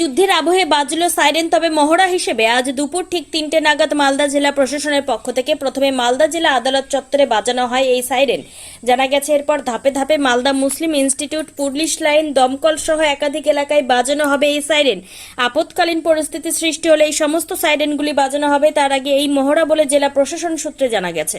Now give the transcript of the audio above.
যুদ্ধের আবহে বাজল সাইরেন, তবে মহড়া হিসেবে আজ দুপুর ঠিক তিনটে নাগাদ মালদা জেলা প্রশাসনের পক্ষ থেকে প্রথমে মালদা জেলা আদালত চত্বরে বাজানো হয় এই সাইরেন। জানা গেছে, এরপর ধাপে ধাপে Malda Muslim institute, police line, দমকল সহ একাধিক এলাকায় বাজানো হবে এই সাইরেন। আপৎকালীন পরিস্থিতি সৃষ্টি হলে এই সমস্ত সাইরেনগুলি বাজানো হবে। তার আগে এই মহড়া বলে জেলা প্রশাসন সূত্রে জানা গেছে।